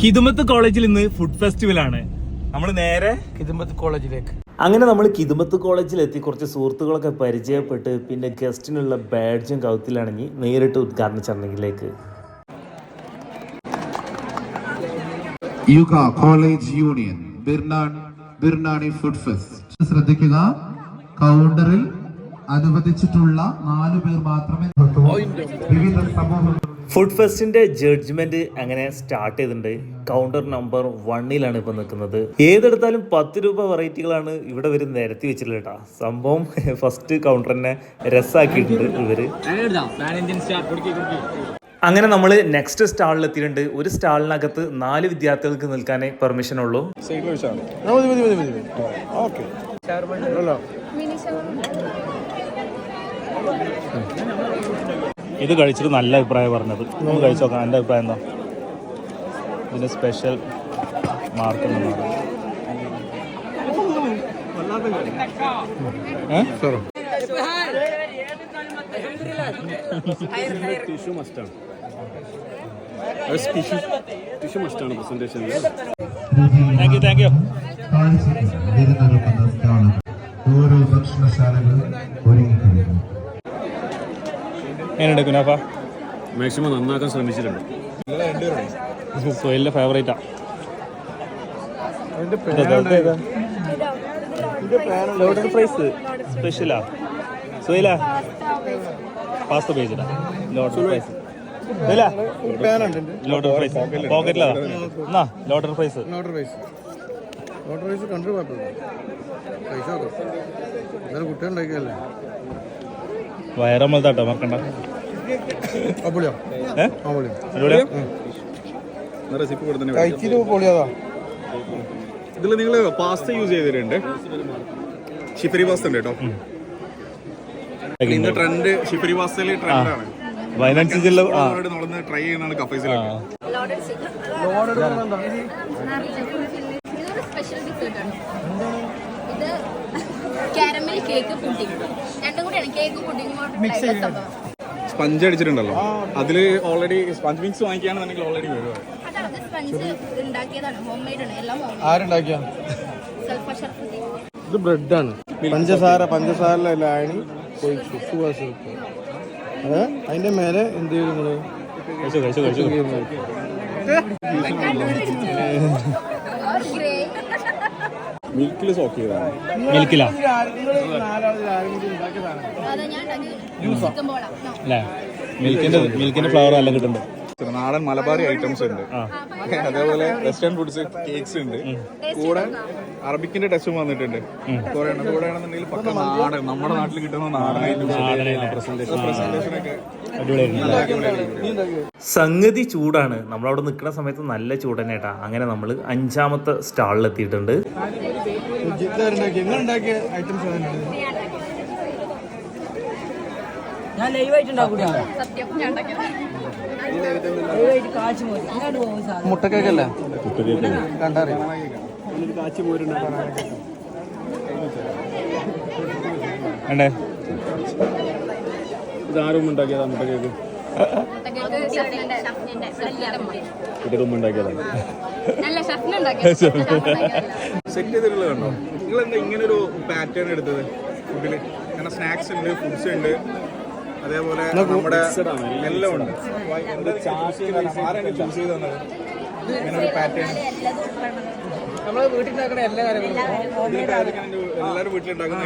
കിതുമത്ത് കോളേജിൽ ഇന്ന് food festival ആണ്. നമ്മൾ നേരെ കിതുമ്പത്ത് കോളേജിലേക്ക്. അങ്ങനെ നമ്മൾ കിതുമത്ത് കോളേജിലെത്തി കുറച്ച് സുഹൃത്തുക്കളൊക്കെ പരിചയപ്പെട്ട് പിന്നെ ഗസ്റ്റിനുള്ള ബാഡ്ജും കൗത്തിലണങ്ങി നേരിട്ട് ഉദ്ഘാടന ചടങ്ങിലേക്ക്. യുഗ college union biryani food fest ശ്രദ്ധിക്കുക കൗണ്ടറിൽ അനുവദിച്ചിട്ടുള്ള നാലു പേർ മാത്രമേ വിവിധ സമൂഹ ഫുഡ് ഫെസ്റ്റിന്റെ ജഡ്ജ്മെന്റ് അങ്ങനെ സ്റ്റാർട്ട് ചെയ്തിട്ടുണ്ട്. കൗണ്ടർ നമ്പർ വണ്ണിലാണ് ഇപ്പൊ നിൽക്കുന്നത്. ഏതെടുത്താലും പത്ത് രൂപ വെറൈറ്റികളാണ് ഇവിടെ ഇവർ നിരത്തി വെച്ചിട്ടുള്ളത് കേട്ടോ സംഭവം ഫസ്റ്റ് കൗണ്ടറിനെ രസാക്കിയിട്ടുണ്ട് ഇവർ. അങ്ങനെ നമ്മൾ നെക്സ്റ്റ് സ്റ്റാളിൽ എത്തിയിട്ടുണ്ട്. ഒരു സ്റ്റാളിനകത്ത് നാല് വിദ്യാർത്ഥികൾക്ക് നിൽക്കാനേ പെർമിഷൻ ഉള്ളൂ. ഇത് കഴിച്ചിട്ട് നല്ല അഭിപ്രായം പറഞ്ഞത്. നമുക്ക് കഴിച്ചു നോക്കാം. എന്റെ അഭിപ്രായം എന്താ? ഇതിന് special mark thank you thank you വിരുന്നൊരുക്കുന്ന സ്റ്റാളുകൾ ഓരോ ഭക്ഷണശാലകളും ഒരുങ്ങിക്കഴിഞ്ഞു എങ്ങനെയുണ്ട് കുനാഫ? മാക്സിമം നന്നാക്കാൻ ശ്രമിച്ചിട്ടുണ്ട്. സോയിലിന്റെ ഫേവറേറ്റാ ലോഡഡ് സ്പെഷ്യലാ സോയില പാസ്ത പേജിലാ ലോഡഡ് പ്രൈസ് ലോഡഡ് പ്രൈസ് പോക്കറ്റിലാ എന്നാ ലോഡഡ് കണ്ടു കുഴപ്പമില്ല പൈസ ഉണ്ടാക്കിയല്ലേ വയറമ്മത്താട്ടോ മറക്കണ്ട. ആ പൊളിയോ ഏ ആ പൊളിയോ അടിപൊളിയാ റെസിപ്പി കൂടെ തന്നെ കഴിച്ചിട്ട് പൊളിയാതാ. ഇതിൽ നിങ്ങൾ പാസ്ത യൂസ് ചെയ്തിട്ടുണ്ട് ഷിഫരി പാസ്ത ഉണ്ട് കേട്ടോ. ഇന്ന് ട്രെൻഡ് ഷിഫരി പാസ്തയിൽ ട്രെൻഡാണ് വയനാട്ടിലുള്ള ട്രൈ ചെയ്യുന്നതാണ് കഫേസിലൊക്കെ ഇത് കാരമൽ കേക്ക് പുഡിംഗ് രണ്ടും കൂടിയാണ്. കേക്ക് പുഡിംഗ് സ്പഞ്ച് അടിച്ചിട്ടുണ്ടല്ലോ. അതിൽ ഓൾറെഡി സ്പഞ്ച് മിക്സ് വാങ്ങിക്കുകയാണെന്നുണ്ടെങ്കിൽ ഓൾറെഡി വരും. അതാണ് സ്പഞ്ച് ഉണ്ടാക്കിയതാണ്. ഹോം മെയ്ഡ് ആണ്. എല്ലാം ഹോം ആരുണ്ടാക്കിയ? ഇത് ബ്രെഡാണ്. പഞ്ചസാര പഞ്ചസാര ലായനി ഒഴിച്ചു അതിന്റെ മേലെ എന്ത് ചെയ്യും നിങ്ങൾ കഴിച്ചു കഴിച്ചു കഴിച്ചു ഗ്രേ മിൽക്കിൽ സോക്ക് ചെയ്താണ് മിൽക്കിലാ? മിൽക്കിന്റെ മിൽക്കിന്റെ ഫ്ലവർ എല്ലാം കിട്ടുന്നുണ്ട്. നാടൻ മലബാറി ഐറ്റംസ് ഉണ്ട്. അതേപോലെ വെസ്റ്റേൺ ഫുഡ്സ് കേക്ക്സ് ഉണ്ട്. കൂടെ അറബിക്കിന്റെ ടച്ചും വന്നിട്ടുണ്ട്. കൂടെ എണ്ണം കൂടെ ആണെന്നുണ്ടെങ്കിൽ പക്ക നാടൻ. നമ്മുടെ നാട്ടിൽ കിട്ടുന്ന നാടൻ ഒക്കെ. സംഗതി ചൂടാണ്. നമ്മളവിടെ നിൽക്കുന്ന സമയത്ത് നല്ല ചൂട് തന്നെ കേട്ടാ. അങ്ങനെ നമ്മൾ അഞ്ചാമത്തെ സ്റ്റാളിൽ എത്തിയിട്ടുണ്ട് ഐറ്റംസ് ഞാൻ ലൈവായിട്ട് ഉണ്ടാക്കൂടിയാണ് മുട്ടക്കേക്കല്ലേ കണ്ടറിയാം? വേണ്ടേ ഇതാരും ഉണ്ടാക്കിയതാ. മുട്ടക്കേക്ക് സെറ്റ് ചെയ്തിട്ടുള്ളത് കണ്ടോ? നിങ്ങൾ എന്താ ഇങ്ങനെ ഒരു പാറ്റേൺ എടുത്തത് ഫുഡിൽ കാരണം സ്നാക്സ് ഉണ്ട് ഫുഡ്സ് ഉണ്ട്. അതേപോലെ നമ്മുടെ എല്ലാം ഉണ്ട്. എന്ത് ആരാണ് ചൂസ് ചെയ്ത് തന്നത്? ഇങ്ങനെ ഒരു പാറ്റേൺ നമ്മൾ വീട്ടിൽ ഉണ്ടാക്കുന്ന എല്ലാ കാര്യങ്ങളും എല്ലാവരും വീട്ടിലുണ്ടാക്കുന്ന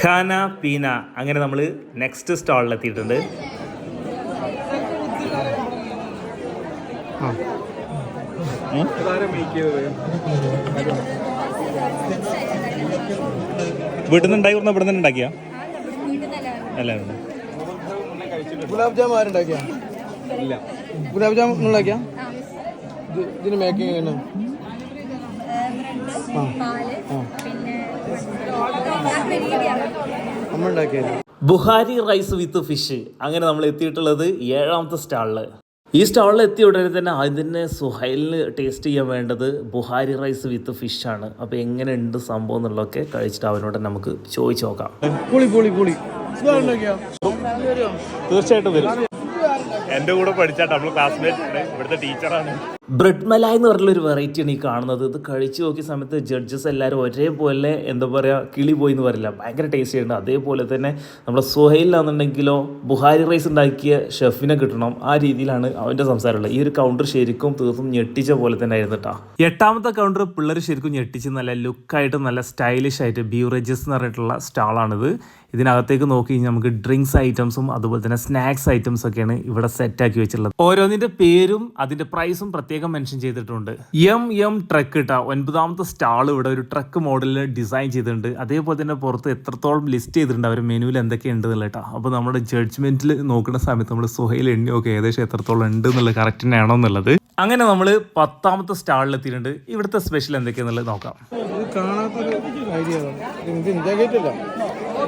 ഖാന പീന അങ്ങനെ നമ്മൾ നെക്സ്റ്റ് സ്റ്റാളിൽ എത്തിയിട്ടുണ്ട് ഇതാരാ മേക്ക് ചെയ്തത് വീട്ടിൽ നിന്ന് ഉണ്ടാക്കി ഇവിടെ നിന്ന് ഉണ്ടാക്കിയാ? അല്ല ഗുലാബ് ജാം ആരുണ്ടാക്കിയാ ഇല്ല. ഗുലാബ് ജാം ഉണ്ടാക്കിയ ഇതിന് മേക്കിംഗ് എങ്ങനെ? അമ്മ ഉണ്ടാക്കിയത് ബുഹാരി റൈസ് വിത്ത് ഫിഷ്. അങ്ങനെ നമ്മൾ എത്തിയിട്ടുള്ളത് ഏഴാമത്തെ സ്റ്റാളിൽ ഈ സ്റ്റാളിൽ എത്തിയ ഉടനെ തന്നെ ആദ്യം തന്നെ സുഹൈലിന് ടേസ്റ്റ് ചെയ്യാൻ വേണ്ടത് ബുഹാരി റൈസ് വിത്ത് ഫിഷ് ആണ്. അപ്പോൾ എങ്ങനെയുണ്ട് സംഭവം എന്നുള്ളതൊക്കെ കഴിച്ചിട്ട് അവനോട് നമുക്ക് ചോദിച്ചു നോക്കാം. പൊളി പൊളി പൊളി. ഉണ്ടാക്കിയ തീർച്ചയായിട്ടും വരും. എന്റെ കൂടെ പഠിച്ചാട്ട് നമ്മൾ ക്ലാസ്മേറ്റ് ആണ്. ഇവിടുത്തെ ടീച്ചറാണ് ബ്രെഡ് മലായ് എന്ന് പറഞ്ഞുള്ള ഒരു വെറൈറ്റി ആണ് ഈ കാണുന്നത്. ഇത് കഴിച്ചു നോക്കിയ സമയത്ത് ജഡ്ജസ് എല്ലാവരും ഒരേപോലെ എന്താ പറയുക കിളി പോയി എന്ന് പറയില്ല. ഭയങ്കര ടേസ്റ്റ് ആയിരുന്നു. അതേപോലെ തന്നെ നമ്മുടെ സുഹൈലാണെന്നുണ്ടെങ്കിലോ ബുഹാരി റൈസ് ഉണ്ടാക്കിയ ഷെഫിനെ കിട്ടണം. ആ രീതിയിലാണ് അവന്റെ സംസാരമുള്ളത് ഈ ഒരു കൗണ്ടർ ശരിക്കും തീർത്തും ഞെട്ടിച്ച പോലെ തന്നെ ആയിരുന്നു കേട്ടോ എട്ടാമത്തെ കൗണ്ടർ പിള്ളേർ ശരിക്കും ഞെട്ടിച്ച് നല്ല ലുക്കായിട്ട് നല്ല സ്റ്റൈലിഷ് ആയിട്ട് ബ്യൂറേജസ് എന്ന് പറഞ്ഞിട്ടുള്ള സ്റ്റാളാണിത് ഇതിനകത്തേക്ക് നോക്കി കഴിഞ്ഞാൽ നമുക്ക് ഡ്രിങ്ക്സ് ഐറ്റംസും അതുപോലെ തന്നെ സ്നാക്സ് ഐറ്റംസ് ഒക്കെയാണ് ഇവിടെ സെറ്റ് ആക്കി വെച്ചിട്ടുള്ളത്. ഓരോന്നിന്റെ പേരും അതിന്റെ പ്രൈസും പ്രത്യേകം മെൻഷൻ ചെയ്തിട്ടുണ്ട്. എം എം ട്രക്ക് കേട്ടോ ഒൻപതാമത്തെ സ്റ്റാൾ ഇവിടെ ഒരു ട്രക്ക് മോഡലിൽ ഡിസൈൻ ചെയ്തിട്ടുണ്ട്. അതേപോലെ തന്നെ പുറത്ത് എത്രത്തോളം ലിസ്റ്റ് ചെയ്തിട്ടുണ്ട് അവർ മെനുവിൽ എന്തൊക്കെയുണ്ട് എന്നുള്ള കേട്ടോ അപ്പോൾ നമ്മുടെ ജഡ്ജ്മെന്റിൽ നോക്കുന്ന സമയത്ത് നമ്മൾ സുഹയിൽ എണ്ണിയൊക്കെ ഏകദേശം എത്രത്തോളം ഉണ്ട് എന്നുള്ളത് കറക്റ്റ് ആണോ എന്നുള്ളത്. അങ്ങനെ നമ്മൾ പത്താമത്തെ സ്റ്റാളിൽ എത്തിയിട്ടുണ്ട്. ഇവിടുത്തെ സ്പെഷ്യൽ എന്തൊക്കെയാണെന്നുള്ളത് നോക്കാം. ഇത് കാണാത്തൊരു ഐഡിയ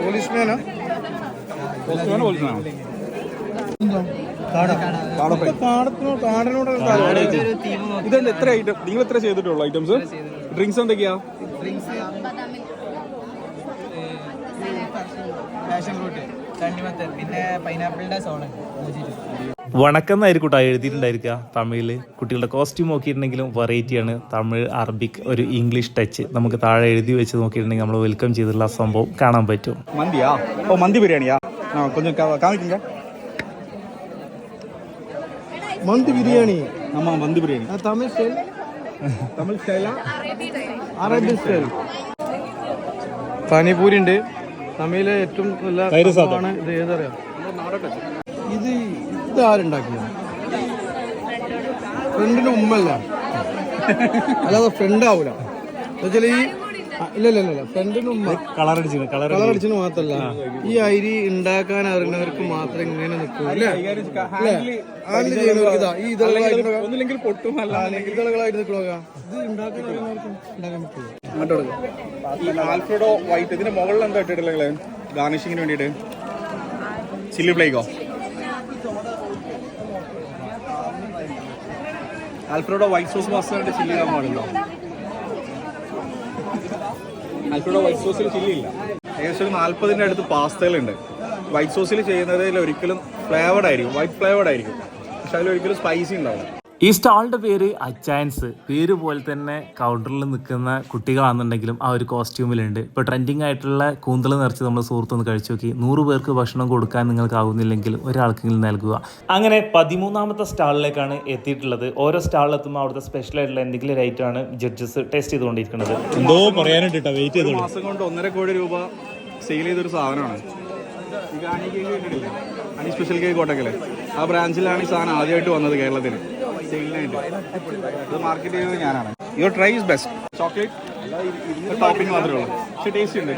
പോലീസ്മാനാ ഇതുണ്ട് എത്ര ഐറ്റം നിങ്ങൾ എത്ര ചെയ്തിട്ടുള്ള ഐറ്റംസ് ഡ്രിങ്ക്സ് എന്തൊക്കെയാ? പിന്നെ വണക്കം ആയിരിക്കട്ടെ എഴുതിയിട്ടുണ്ടായിരിക്കുക തമിഴിൽ കുട്ടികളുടെ കോസ്റ്റ്യൂം നോക്കിയിട്ടുണ്ടെങ്കിലും വെറൈറ്റിയാണ് തമിഴ് അറബിക് ഒരു ഇംഗ്ലീഷ് ടച്ച് നമുക്ക് താഴെ എഴുതി വെച്ച് നോക്കിയിട്ടുണ്ടെങ്കിൽ നമ്മൾ വെൽക്കം ചെയ്തിട്ടുള്ള സംഭവം കാണാൻ പറ്റും. മന്തിയാ? ഓ മന്തി ബിരിയാണിയാ? കൊഞ്ചും കാണിക്കില്ല கா- காமிக்குங்க മന്തി ബിരിയാണി ஆமா மந்தி பிரியாணி ആ തമിഴ് സ്റ്റൈൽ தமிழ் ஸ்டைலா അറേബ്യൻ സ്റ്റൈൽ പാനിപൂരി ഉണ്ട് തമിഴിലെ ഏറ്റവും നല്ല സംഭവമാണ് ഇത് ഏതറിയാം ഇത് ഇത് ആരുണ്ടാക്കിയത് ഫ്രണ്ടിന്റെ ഉമ്മല്ല അല്ലാതെ ഫ്രണ്ട് ആവൂല എന്നുവെച്ചാൽ ഈ ആ, ഇല്ല ഇല്ല ഇല്ല ഫ്രണ്ടിന്റെ കളർ അടിച്ചു കളർ മാത്രല്ല ഈ അരി ഉണ്ടാക്കാൻ അറിയുന്നവർക്ക് മാത്രം ഇങ്ങനെ നിൽക്കൂ അല്ലേ ഹാൻഡിൽ ചെയ്യുന്നവർക്ക് ഇതാ ഈ ഇതളകളായിട്ട് പൊട്ടും ഇതളകളായിട്ട് ഇത് ഉണ്ടാക്കാൻ അറിയുന്നവർക്ക് ആൽഫ്രഡോ വൈറ്റ് ഇതിന്റെ മുകളിൽ എന്താ ഇട്ടിട്ടുള്ളത് ഗാർണിഷിങ്ങിന് വേണ്ടിയിട്ട്. Chilli ഫ്ലേക്കോ Alfredo white sauce pasta chilli ഇടാൻ ആൽഫ്രഡോ വൈറ്റ് സോസിൽ ചില്ലില്ല ഏകദേശം ഒരു നാൽപ്പതിന്റെ അടുത്ത് പാസ്തകളുണ്ട്. വൈറ്റ് സോസിൽ ചെയ്യുന്നതിൽ ഒരിക്കലും ഫ്ലേവർഡ് ആയിരിക്കും. വൈറ്റ് ഫ്ലേവർഡ് ആയിരിക്കും. പക്ഷെ അതിൽ ഒരിക്കലും സ്പൈസി ഉണ്ടാവില്ല. ഈ സ്റ്റാളിന്റെ പേര് അച്ചാൻസ് പേര് പോലെ തന്നെ കൗണ്ടറിൽ നിൽക്കുന്ന കുട്ടികളാണെന്നുണ്ടെങ്കിലും ആ ഒരു കോസ്റ്റ്യൂമിലുണ്ട് ഇപ്പോൾ ട്രെൻഡിങ് ആയിട്ടുള്ള കൂന്തൽ നിറച്ച് നമ്മൾ സുഹൃത്തുനിന്ന് കഴിച്ചു നോക്കി. നൂറ് പേർക്ക് ഭക്ഷണം കൊടുക്കാൻ നിങ്ങൾക്ക് ആവുന്നില്ലെങ്കിൽ ഒരാൾക്കെങ്കിലും നൽകുക. അങ്ങനെ പതിമൂന്നാമത്തെ സ്റ്റാളിലേക്കാണ് എത്തിയിട്ടുള്ളത്. ഓരോ സ്റ്റാളിലെത്തുമ്പോൾ അവിടുത്തെ സ്പെഷ്യൽ ആയിട്ടുള്ള എന്തെങ്കിലും ഒരു item ആണ് ജഡ്ജസ് ടേസ്റ്റ് ചെയ്തുകൊണ്ടിരിക്കുന്നത്. എന്തോ പറയാനായിട്ട് വെയിറ്റ് മാസം കൊണ്ട് ഒന്നര കോടി രൂപ സെയിൽ ചെയ്തൊരു സാധനമാണ്. ഈ സ്പെഷ്യൽ കേക്ക് കോട്ടക്കൽ. ആ ബ്രാഞ്ചിലാണ് ഈ സാധനം ആദ്യമായിട്ട് വന്നത് കേരളത്തിൽ സെയിലിനായിട്ട്. ഇത് മാർക്കറ്റ് ചെയ്തത് ഞാനാണ്. Your try is best chocolate topping മാത്രമേ ഉള്ളൂ. പക്ഷെ ടേസ്റ്റ് ഉണ്ട്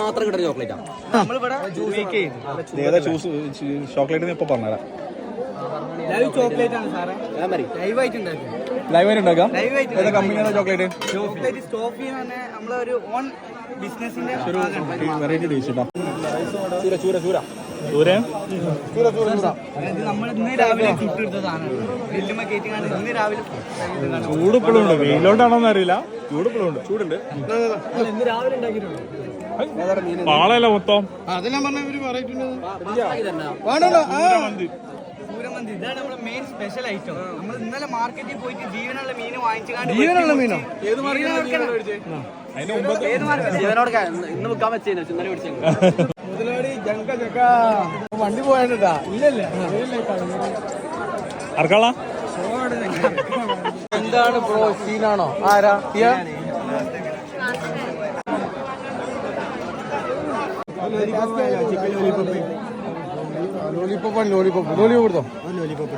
മാത്രം കിട്ടുന്ന ചോക്ലേറ്റാ ഏതാ ചോക്ലേറ്റ് ഇപ്പൊ പറഞ്ഞുതരാം. ലൈവ് ചോക്ലേറ്റ് ആണ് സാറേ. ലൈവ് ആയിട്ട് ഉണ്ടാക്കും. ലൈവ് ആയിട്ട് ഉണ്ടാക്കാം? ലൈവ് ആയിട്ട് ഏതാ കമ്പനിയാണ് ചോക്ലേറ്റ് ചോക്ലേറ്റ് സ്റ്റോപ്പ് ചെയ്യുന്ന ഓൺ ബിസിനസിന്റെ വെറൈറ്റി ടേസ്റ്റ് ചൂര കയറ്റിങ്ങാണ്ട് ഇന്ന് രാവിലെ ചൂട് ഇപ്പോഴും ഉണ്ട്. വെയിലോട്ടാണോന്ന് അറിയില്ല. ചൂട് ഇപ്പോഴും ഉണ്ട്. ചൂടുണ്ട്. ഇന്ന് രാവിലെ ഉണ്ടാക്കിയിട്ടുണ്ട് പാളയല്ല മൊത്തം. അതെല്ലാം പറഞ്ഞ ഇതാണ് നമ്മുടെ മെയിൻ സ്പെഷ്യൽ ഐറ്റം നമ്മൾ ഇന്നലെ മാർക്കറ്റിൽ പോയിട്ട് ജീവനുള്ള മീൻ വാങ്ങിച്ചു ജീവനുള്ള മീനോ? ഏത് ജീവനോട് ഇന്ന് വിൽക്കാൻ വെച്ചു ഇന്നലെ പിടിച്ചു വണ്ടി പോയാണ്ടാ ഇല്ലല്ല? ആർക്കാളാ എന്താണ് ബ്രോ സീനാണോ? ആരാ? ലോലിപ്പോപ്പ്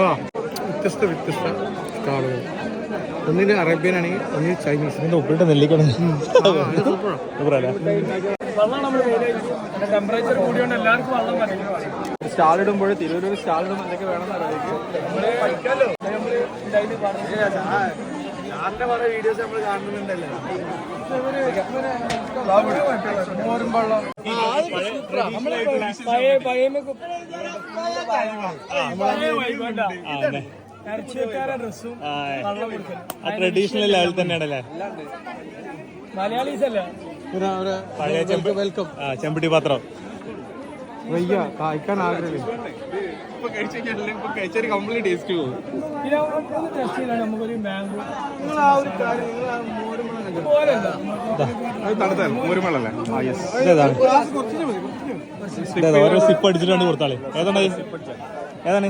ആ വ്യത്യസ്ത വ്യത്യസ്ത സ്റ്റാളുകൾ ഒന്നിന് അറേബ്യൻ ആണെങ്കിൽ ഒന്നിന് ചൈനീസ്. ഉപ്പിട്ട് നെല്ലിക്കണം ടെമ്പറേച്ചർ കൂടിയോണ്ട് എല്ലാവർക്കും വെള്ളം മതി സ്റ്റാൾ ഇടുമ്പോൾ തിരൂരൂർ സ്റ്റാൾ ഇടുമ്പോൾ എന്തൊക്കെ വേണമെന്ന് അറിയാം സാറിന്റെ കുറെ വീഡിയോസ് നമ്മൾ കാണുന്നുണ്ടല്ലോ മോരും വെള്ളം പഴയ മലയാളീസ് ട്രഡീഷണൽ തന്നെയാണല്ലേ വെൽക്കം ചെമ്പട്ടി പാത്രം. വയ്യ കായ്ക്കാൻ ആഗ്രഹമില്ല. ഇപ്പൊ കഴിച്ചു കഴിഞ്ഞാൽ ഇപ്പൊ കഴിച്ചൊരു കംപ്ലീറ്റ് ടേസ്റ്റ് പോകും നിങ്ങൾ ആ ഒരു കാര്യം നിങ്ങൾ ആ മോരുമുളക് അത് തണുത്തല്ല? മോരുമളല്ലേ ആ യെസ് ഗ്ലാസ് കുറച്ചിട്ട് മതി കുറച്ചിട്ട് മതി. ഓരോ സിപ്പ് അടിച്ചിട്ടാണ് കൊടുത്താളെ. ഏതാണ്? ഏതാണ്?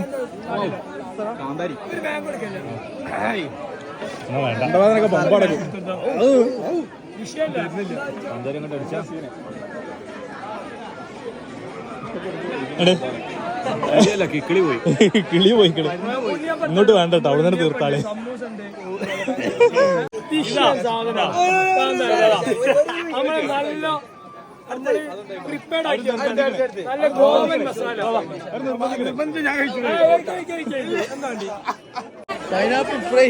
വേണ്ട. വേണ്ടവാദനൊക്കെ അടിച്ചാ പോയി. കിളി പോയി കിളി ഇങ്ങോട്ട് വേണ്ട കേട്ടോ അവിടെ നിന്ന് തീർത്താളെ. പൈനാപ്പിൾ ഫ്രൈ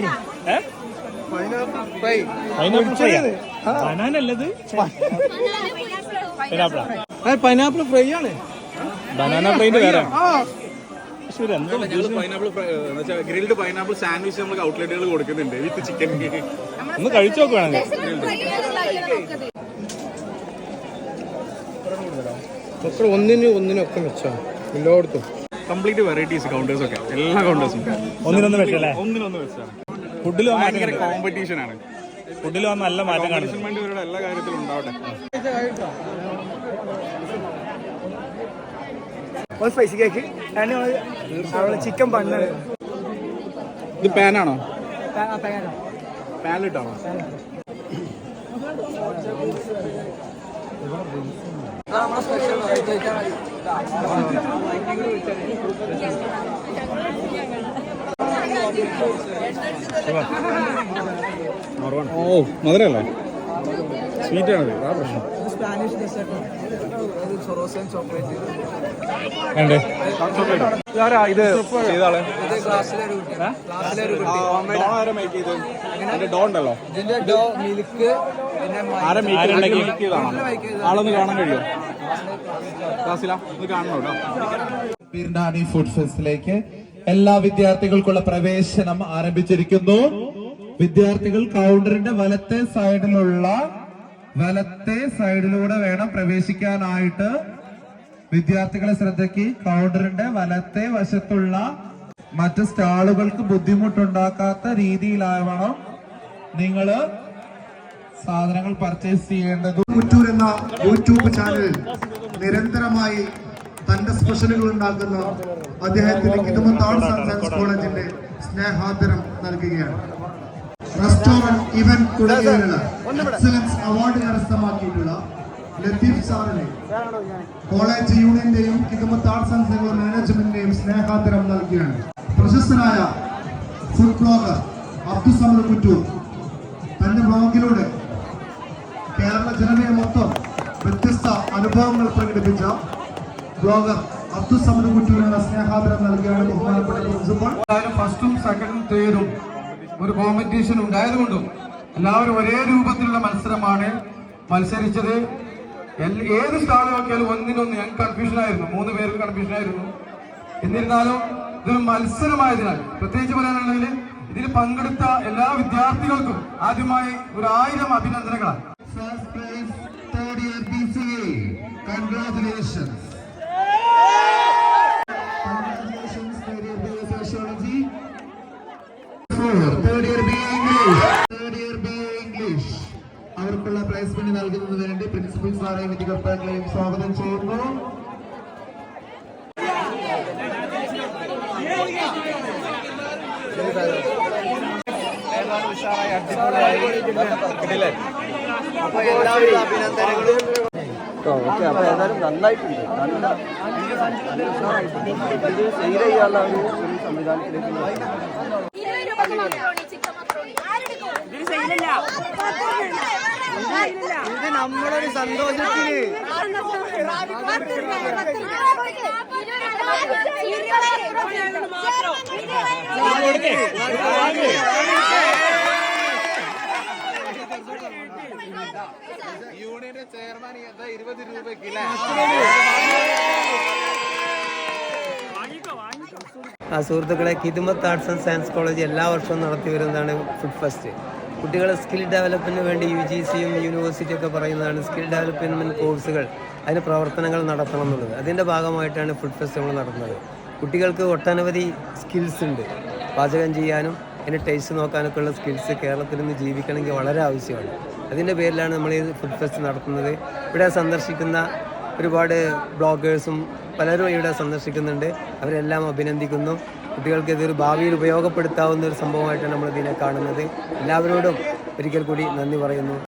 ബനാനല്ലത്? പൈനാപ്പിളാ പൈനാപ്പിൾ ഫ്രൈ ആണ്. ബനാന ഫ്രൈന്റെ വേറെ ഗ്രിൽഡ് പൈനാപ്പിൾ സാൻഡ്വിച്ച് നമുക്ക് ഔട്ട്ലെറ്റുകൾ കൊടുക്കുന്നുണ്ട് വിത്ത് ചിക്കൻ ഒന്ന് കഴിച്ചു നോക്കുകയാണെങ്കിൽ ഒക്കെ ഒന്നിന് ഒന്നിനൊക്കെ മെച്ചാണ് എല്ലായിടത്തും. കംപ്ലീറ്റ് വെറൈറ്റീസ് കൗണ്ടേഴ്സ് ഒക്കെ. എല്ലാ കൗണ്ടേഴ്സും ഒന്നിനൊന്ന് വെച്ചല്ലേ? ഒന്നിനൊന്ന് വെച്ചാണ്. ഫുഡിൽ ഭയങ്കര കോമ്പറ്റീഷൻ ആണ്. ഫുഡിൽ വന്ന് നല്ല മാറ്റം കാണുന്നു വേണ്ടി ഇവരുടെ എല്ലാ കാര്യത്തിലും ഉണ്ടാവട്ടെ. ഒരു സ്പൈസി കേക്ക് അവിടെ ചിക്കൻ ബണ്ണാണ് ഇത് പാനാണോ പാനിലിട്ടാണോ ഓ മധുരല്ലേ? സ്വീറ്റ് ആണ് ആ പ്രശ്നം. ഇത്? ചെയ്താളെ ഡോ ഉണ്ടല്ലോ. ആളൊന്ന് കാണാൻ കഴിയോ? ക്ലാസ്സിലാ ഒന്ന് കാണണം കേട്ടോ ഫുഡ് ഫെസ്റ്റിലേക്ക് എല്ലാ വിദ്യാർത്ഥികൾക്കുള്ള പ്രവേശനം ആരംഭിച്ചിരിക്കുന്നു. വിദ്യാർത്ഥികൾ കൗണ്ടറിന്റെ വലത്തെ സൈഡിലുള്ള വലത്തെ സൈഡിലൂടെ വേണം പ്രവേശിക്കാനായിട്ട്. വിദ്യാർത്ഥികളെ ശ്രദ്ധയ്ക്ക് കൗണ്ടറിന്റെ വലത്തെ വശത്തുള്ള മറ്റ് സ്റ്റാളുകൾക്ക് ബുദ്ധിമുട്ടുണ്ടാക്കാത്ത രീതിയിലാവണം നിങ്ങൾ സാധനങ്ങൾ പർച്ചേസ് ചെയ്യേണ്ടത്. കുറ്റൂർ എന്ന യൂട്യൂബ് ചാനൽ നിരന്തരമായി തന്റെ സ്പെഷ്യലുകൾ ഉണ്ടാക്കുന്ന അദ്ദേഹത്തിന് കിതുമത്ത് ആർട്സ് ആൻഡ് സയൻസ് കോളേജിന്റെ സ്നേഹാദരം നൽകുകയാണ്. റെസ്റ്റോറന്റ് ഇവന്റ് തുടങ്ങിയതിനുള്ള എക്സലൻസ് അവാർഡ് കരസ്ഥമാക്കിയിട്ടുള്ള ലത്തീഫ് സാറിനെ കോളേജ് യൂണിയന്റെയും കിതുമത്ത് ആർട്സ് ആൻഡ് സയൻസ് മാനേജ്മെന്റിന്റെയും സ്നേഹാദരം നൽകുകയാണ്. പ്രശസ്തനായ ഫുഡ് ബ്ലോഗർ അബ്ദുസമദ് കുറ്റൂർ തന്റെ ബ്ലോഗിലൂടെ കേരള ജനതയെ മൊത്തം വ്യത്യസ്ത അനുഭവങ്ങൾ പ്രകടിപ്പിച്ച ബ്ലോഗർ അബ്ദുൽ കുട്ടിയുടെ സ്നേഹാദരം നൽകിയാണ് ബഹുമാനപ്പെട്ട ഫസ്റ്റും സെക്കൻഡും തേർഡും ഒരു കോമ്പറ്റീഷൻ ഉണ്ടായതുകൊണ്ടും എല്ലാവരും ഒരേ രൂപത്തിലുള്ള മത്സരമാണ് മത്സരിച്ചത്. ഏത് സ്റ്റാൾ നോക്കിയാലും ഒന്നിനൊന്ന് ഞങ്ങൾക്ക് കൺഫ്യൂഷൻ ആയിരുന്നു. മൂന്ന് പേർക്ക് കൺഫ്യൂഷൻ ആയിരുന്നു. എന്നിരുന്നാലും ഇതൊരു മത്സരമായതിനാൽ പ്രത്യേകിച്ച് പറയാനുള്ളതിൽ ഇതിൽ പങ്കെടുത്ത എല്ലാ വിദ്യാർത്ഥികൾക്കും ആദ്യമായി ഒരു ആയിരം അഭിനന്ദനങ്ങളാണ്. First prize third year B C A congratulations അവർക്കുള്ള പ്രൈസ് മണി നൽകുന്നതിന് വേണ്ടി പ്രിൻസിപ്പൽ സാറേയും വിധികർത്താക്കളെയും സ്വാഗതം ചെയ്യുന്നു. അപ്പൊ എല്ലാവരും അഭിനന്ദനങ്ങളും. ഓക്കെ അപ്പൊ ഏതായാലും നന്നായിട്ടുണ്ട്. നല്ല ഇത് സെയിൽ ചെയ്യാനുള്ള ഒരു ആരെടുക്കും ഇത് നമ്മളൊരു സന്തോഷത്തിന്. യൂണിയന്റെ ചെയർമാൻ ഇരുപത് രൂപയ്ക്ക് ആ സുഹൃത്തുക്കളെ കിതുമത്ത് ആർട്സ് ആൻഡ് സയൻസ് കോളേജ് എല്ലാ വർഷവും നടത്തി വരുന്നതാണ് ഫുഡ് ഫെസ്റ്റ് കുട്ടികളെ സ്കിൽ ഡെവലപ്മെന്റിന് വേണ്ടി യു ജി സിയും യൂണിവേഴ്സിറ്റി ഒക്കെ പറയുന്നതാണ് സ്കിൽ ഡെവലപ്മെന്റ് കോഴ്സുകൾ അതിന് പ്രവർത്തനങ്ങൾ നടത്തണം എന്നുള്ളത്. അതിന്റെ ഭാഗമായിട്ടാണ് ഫുഡ് ഫെസ്റ്റ് നമ്മൾ നടത്തുന്നത്. കുട്ടികൾക്ക് ഒട്ടനവധി സ്കിൽസ് ഉണ്ട്. പാചകം ചെയ്യാനും അതിന്റെ ടേസ്റ്റ് നോക്കാനൊക്കെ ഉള്ള സ്കിൽസ് കേരളത്തിൽ നിന്ന് ജീവിക്കണമെങ്കിൽ വളരെ ആവശ്യമാണ്. അതിന്റെ പേരിലാണ് നമ്മൾ ഈ ഫുഡ് ഫെസ്റ്റ് നടത്തുന്നത്. ഇവിടെ സന്ദർശിക്കുന്ന ഒരുപാട് ബ്ലോഗേഴ്സും പലരും ഇവിടെ സന്ദർശിക്കുന്നുണ്ട്. അവരെല്ലാം അഭിനന്ദിക്കുന്നു. കുട്ടികൾക്ക് ഇതൊരു ഭാവിയിൽ ഉപയോഗപ്പെടുത്താവുന്ന ഒരു സംഭവമായിട്ടാണ് നമ്മൾ ഇതിനെ കാണുന്നത്. എല്ലാവരോടും ഒരിക്കൽ കൂടി നന്ദി പറയുന്നു.